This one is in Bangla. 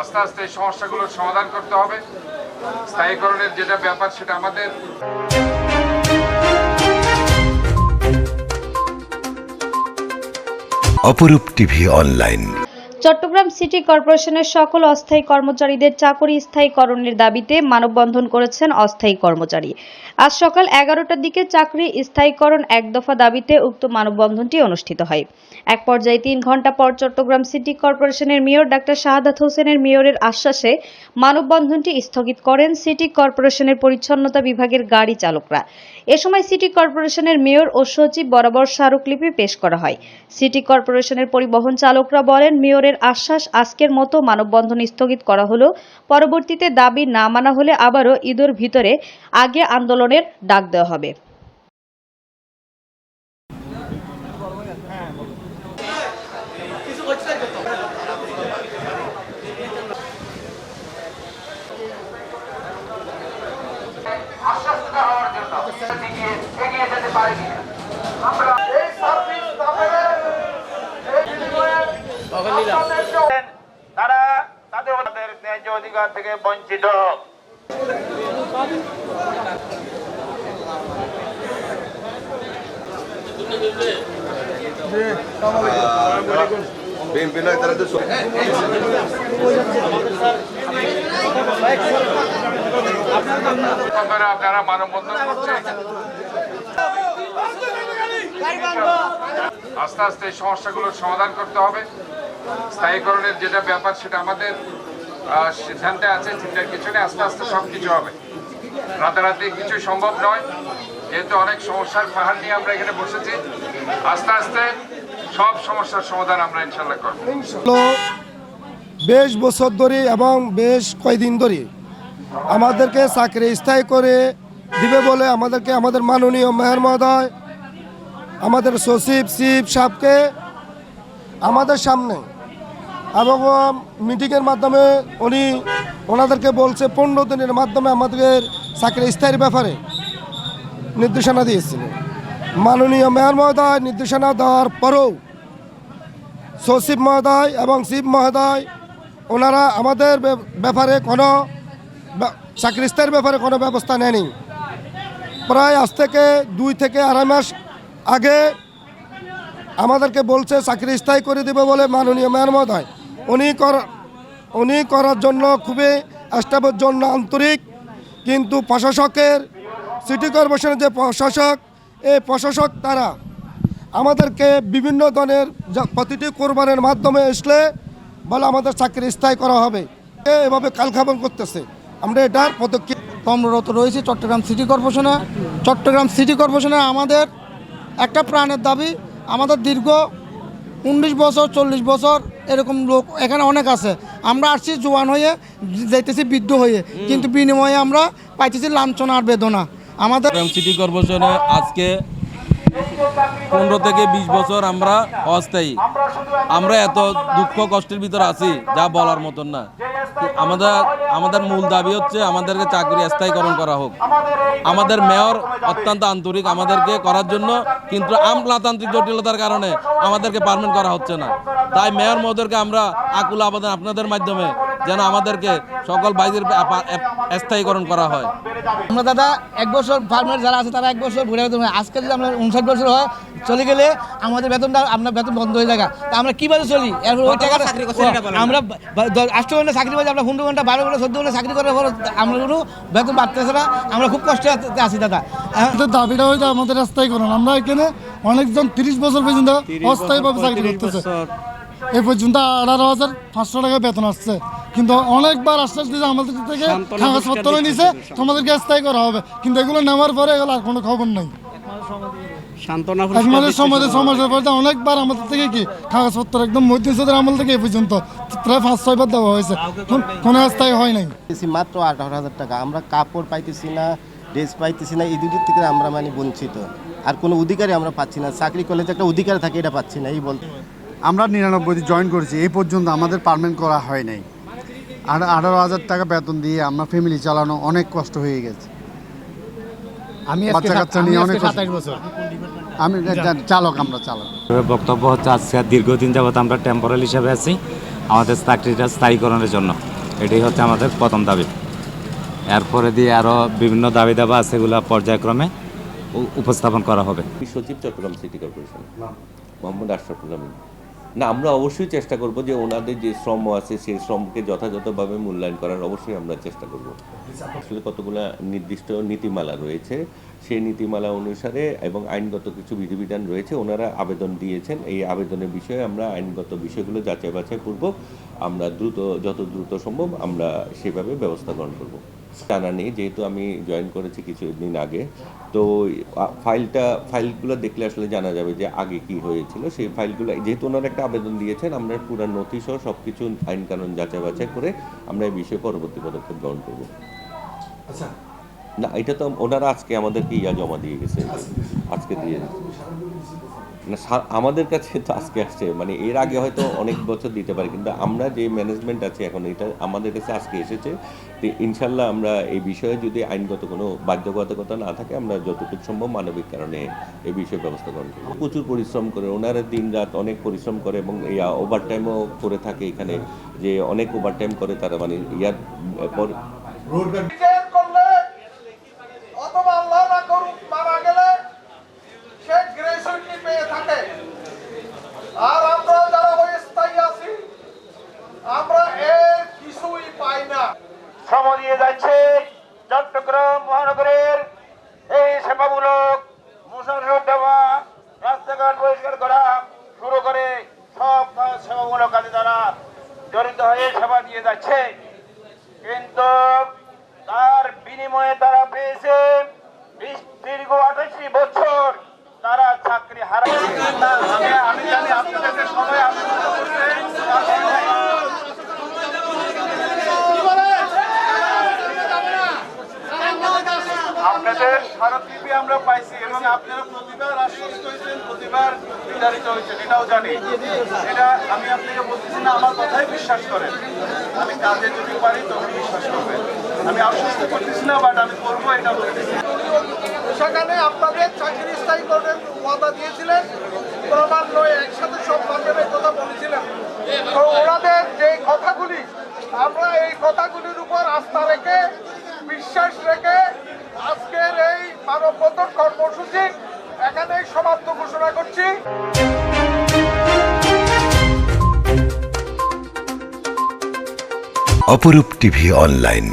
আস্তে আস্তে এই সমস্যাগুলোর সমাধান করতে হবে। স্থায়ীকরণের যেটা ব্যাপার সেটা আমাদের। অপরূপ টিভি অনলাইন। চট্টগ্রাম সিটি কর্পোরেশনের সকল অস্থায়ী কর্মচারীদের চাকরি স্থায়ীকরণের দাবিতে মানববন্ধন করেছেন অস্থায়ী কর্মচারী। আজ সকাল এগারোটার দিকে চাকরি স্থায়ীকরণ এক দফা দাবিতে উক্ত মানববন্ধনটি অনুষ্ঠিত হয়। এক পর্যায়ে তিন ঘণ্টা পর চট্টগ্রাম সিটি কর্পোরেশনের মেয়র ডাক্তার শাহাদাত হোসেনের মেয়রের আশ্বাসে মানববন্ধনটি স্থগিত করেন সিটি কর্পোরেশনের পরিচ্ছন্নতা বিভাগের গাড়ি চালকরা। এ সময় সিটি কর্পোরেশনের মেয়র ও সচিব বরাবর স্মারকলিপি পেশ করা হয়। সিটি কর্পোরেশনের পরিবহন চালকরা বলেন, মেয়রের আশ্বাস আজকের মতো মানববন্ধন স্থগিত করা হলো। পরবর্তীতে দাবি না মানা হলে আবারও ঈদের ভিতরে আগে আন্দোলনের ডাক দেওয়া হবে আশ্বস্ত হওয়ার জন্য এগিয়ে এগিয়ে যেতে পারি আমরা এই সার্ভিস তারা তাদের তাদের ন্যায্য অধিকার থেকে বঞ্চিত। বিএনপি নয় তারা তো আপনারা মানববন্ধন করছেন। আস্তে আস্তে এই সমস্যাগুলোর সমাধান করতে হবে। স্থায়ীকরণের যেটা ব্যাপার সেটা আমাদের সিদ্ধান্তে আছে, চিন্তার কিছু নেই আস্তে আস্তে সব কিছু হবে। রাতারাতি কিছু সম্ভব নয়। যেহেতু অনেক সমস্যার পাহাড় নিয়ে আমরা এখানে বসেছি, আস্তে আস্তে সব সমস্যার সমাধান আমরা ইনশাল্লাহ করব। বেশ বছর ধরে এবং বেশ কয়দিন ধরে আমাদেরকে চাকরি স্থায়ী করে দিবে বলে আমাদেরকে, আমাদের মাননীয় মেয়র মহোদয়, আমাদের সচিব, চিফ সাহেবকে আমাদের সামনে এবং মিটিংয়ের মাধ্যমে উনি ওনাদেরকে বলছে পনেরো দিনের মাধ্যমে আমাদের চাকরি স্থায়ীর ব্যাপারে নির্দেশনা দিয়েছিল। মাননীয় মেয়র মহোদয় নির্দেশনা দেওয়ার পরেও সচিব মহোদয় এবং শিব মহোদয়, ওনারা আমাদের ব্যাপারে কোনো চাকরি স্থায়ীর ব্যাপারে কোনো ব্যবস্থা নেয়নি। প্রায় আজ থেকে দুই থেকে আড়াই মাস আগে আমাদেরকে বলছে, চাকরি স্থায়ী করে দেবে বলে মাননীয় মেয়র মহোদয়। উনি কর, উনি করার জন্য খুবই স্টাফের জন্য আন্তরিক, কিন্তু প্রশাসকের সিটি কর্পোরেশনের যে প্রশাসক, এই প্রশাসক তারা আমাদেরকে বিভিন্ন ধরনের প্রতিটি কোরবানের মাধ্যমে আসলে বলে আমাদের চাকরি স্থায়ী করা হবে। এভাবে কালখাবন করতেছে। আমরা এটার পদক্ষেপ কর্মরত রয়েছি চট্টগ্রাম সিটি কর্পোরেশনে চট্টগ্রাম সিটি কর্পোরেশনে আমাদের একটা প্রাণের দাবি আমাদের দীর্ঘ উনিশ বছর, চল্লিশ বছর এরকম লোক এখানে অনেক আছে। আমরা আসছি জোয়ান হয়ে, যাইতেছি বৃদ্ধ হয়ে। কিন্তু বিনিময়ে আমরা পাইতেছি লাঞ্ছনা আর বেদনা। আমাদের সিটি কর্পোরেশনে আজকে পনেরো থেকে বিশ বছর আমরা অস্থায়ী। আমরা এত দুঃখ কষ্টের ভিতরে আছি, যা বলার মতন না। আমাদের আমাদের মূল দাবি হচ্ছে আমাদেরকে চাকরি স্থায়ীকরণ করা হোক। আমাদের মেয়র অত্যন্ত আন্তরিক আমাদেরকে করার জন্য কিন্তু আমলাতান্ত্রিক জটিলতার কারণে আমাদেরকে পারমেন্ট করা হচ্ছে না। তাই মেয়র মহোদয়কে আমরা আকুল আবেদন আপনাদের মাধ্যমে যেন আমাদেরকে সকল বাইরের স্থায়ীকরণ করা হয়। আমরা দাদা এক বছর ফার্মার যারা আছে তারা এক বছর ঘুরে বেতন আজকে যদি আমরা উনষাট বছর হয় চলে গেলে আমাদের বেতনটা আপনার বেতন বন্ধ হয়ে যায় তা আমরা কীভাবে চলি? ওই টাকাটা আমরা আষ্ট ঘণ্টা চাকরি পাচ্ছি আমরা পনেরো ঘণ্টা বারো ঘণ্টা চোদ্দ ঘণ্টা চাকরি করার পর আমরা কোনো বেতন বাড়তেছে না। আমরা খুব কষ্টে আছি- দাদা। আমাদের দাবিটা হয়তো আমাদের স্থায়ী করুন আমরা এখানে অনেকজন তিরিশ বছর পর্যন্ত অস্থায়ীভাবে চাকরি করতেছে। এ পর্যন্ত আঠারো হাজার পাঁচশো টাকা বেতন আসছে। কিন্তু অনেকবার আশ্বাস দিয়েছে আমাদের থেকে কাগজপত্র নিছে তোমাদেরকে স্থায়ী করা হবে। কিন্তু এগুলো নেওয়ার পরে এগুলো আর কোনো খবর নেই। অনেকবার আমাদের থেকে কি কাগজপত্র একদম আমল থেকে এ পর্যন্ত প্রায় পাঁচ ছয়বার দেওয়া হয়েছে। কোনো স্থায়ী হয় নাই। মাত্র আঠারো হাজার টাকা। আমরা কাপড় পাইতেছি না ড্রেস পাইতেছি না এই দুটির থেকে আমরা মানে বঞ্চিত। আর কোনো অধিকারই আমরা পাচ্ছি না। চাকরি করলে যে একটা অধিকার থাকে এটা পাচ্ছি না এই বলতে। আমরা নিরানব্বইতে জয়েন করেছি এই পর্যন্ত আমাদের পারমেন্ট করা হয় নাই। আঠারো হাজার টাকা বেতন দিয়ে আমরা ফ্যামিলি চালানো অনেক কষ্ট হয়ে গেছে। আমি বাচ্চা কাচ্চা নিয়ে অনেক। আমি চালক আমরা চালক। বক্তব্য হচ্ছে আজকে দীর্ঘদিন যাবত আমরা টেম্পোরাল হিসাবে আছি আমাদের চাকরিটা স্থায়ীকরণের জন্য। এটাই হচ্ছে আমাদের প্রথম দাবি। এরপরে দিয়ে আরও বিভিন্ন দাবি দাবা আছে এগুলো পর্যায়ক্রমে উপস্থাপন করা হবে। সচিব চট্টগ্রাম সিটি কর্পোরেশন। মোহাম্মদ আশরাফুল আমিন। না, আমরা অবশ্যই চেষ্টা করব যে ওনাদের যে শ্রম আছে, সেই শ্রমকে যথাযথভাবে মূল্যায়ন করার অবশ্যই আমরা চেষ্টা করব। আসলে কতগুলো নির্দিষ্ট নীতিমালা রয়েছে, সেই নীতিমালা অনুসারে এবং আইনগত কিছু বিধিবিধান রয়েছে, ওনারা আবেদন দিয়েছেন। এই আবেদনের বিষয়ে আমরা আইনগত বিষয়গুলো যাচাই বাছাই করব। আমরা দ্রুত, যত দ্রুত সম্ভব আমরা সেভাবে ব্যবস্থা গ্রহণ করব। জানা নেই যেহেতু আমি জয়েন করেছি কিছুদিন আগে। তো ফাইলটা ফাইলগুলো দেখলে আসলে জানা যাবে যে আগে কি হয়েছিল। সেই ফাইলগুলো যেহেতু ওনারা একটা আবেদন দিয়েছেন আমরা পুরো নথি সহ সব কিছু আইন কানুন যাচাই বাছাই করে আমরা এই বিষয়ে পরবর্তী পদক্ষেপ গ্রহণ করব। না এটা তো ওনারা আজকে আমাদেরকে ইয়া জমা দিয়ে গেছে। আজকে দিয়ে না সা- আমাদের কাছে তো আজকে আসছে। মানে এর আগে হয়তো অনেক বছর দিতে পারে, কিন্তু আমরা যে ম্যানেজমেন্ট আছে এখন, এটা আমাদের কাছে আজকে এসেছে তো ইনশাল্লাহ আমরা এই বিষয়ে যদি আইনগত কোনো বাধ্যবাধকতা না থাকে, আমরা যতটুকু সম্ভব মানবিক কারণে এই বিষয়ে ব্যবস্থা গ্রহণ করব। প্রচুর পরিশ্রম করে, ওনারা দিন রাত অনেক পরিশ্রম করে এবং এই ওভারটাইমও করে থাকে এখানে, যে অনেক ওভারটাইম করে তারা মানে ইয়ার পর বিচার করলে অথবা আল্লাহ না করুক মারা গেলে সে গ্রেসুইটি পেয়ে থাকে আর আমরা যারা অস্থায়ী আছি আমরা এর কিছুই পাই না শ্রম দিয়ে যাচ্ছে চট্টগ্রাম মহানগরের এই সেবামূলক দেওয়া রাস্তাঘাট পরিষ্কার করা শুরু করে সব সেবামূলক কাজে তারা জড়িত হয়ে সেবা দিয়ে যাচ্ছে। কিন্তু তার বিনিময়ে তারা পেয়েছে দীর্ঘ আঠাশি বছর তারা চাকরি হারা আমি জানি আপনাদের সবাই আবেদন আমরা পাইছি এবং আপনারা প্রতিবার আশ্বস্ত হয়েছেন প্রতিবার বিতাড়িত হয়েছেন, এটাও জানি। এটা আমি আপনাকে বলতেছি না, আমার কথাই বিশ্বাস করেন। আমি কাজে যদি পারি তখন বিশ্বাস করবেন। আমি আশ্বস্ত করতেছি না, বাট আমি করব, এটা বলতেছি। সেখানে আপনাদের চাকরি স্থায়ী করার ওয়াদা দিয়েছিলেন, ক্রমান্বয়ে একসাথে সব মাধ্যমের কথা বলেছিলেন। তো ওনাদের যে কথাগুলি, আমরা এই কথাগুলির উপর আস্থা রেখে, বিশ্বাস রেখে মানববন্ধন কর্মসূচি এখানেই সমাপ্ত ঘোষণা করছি। অপরূপ টিভি অনলাইন।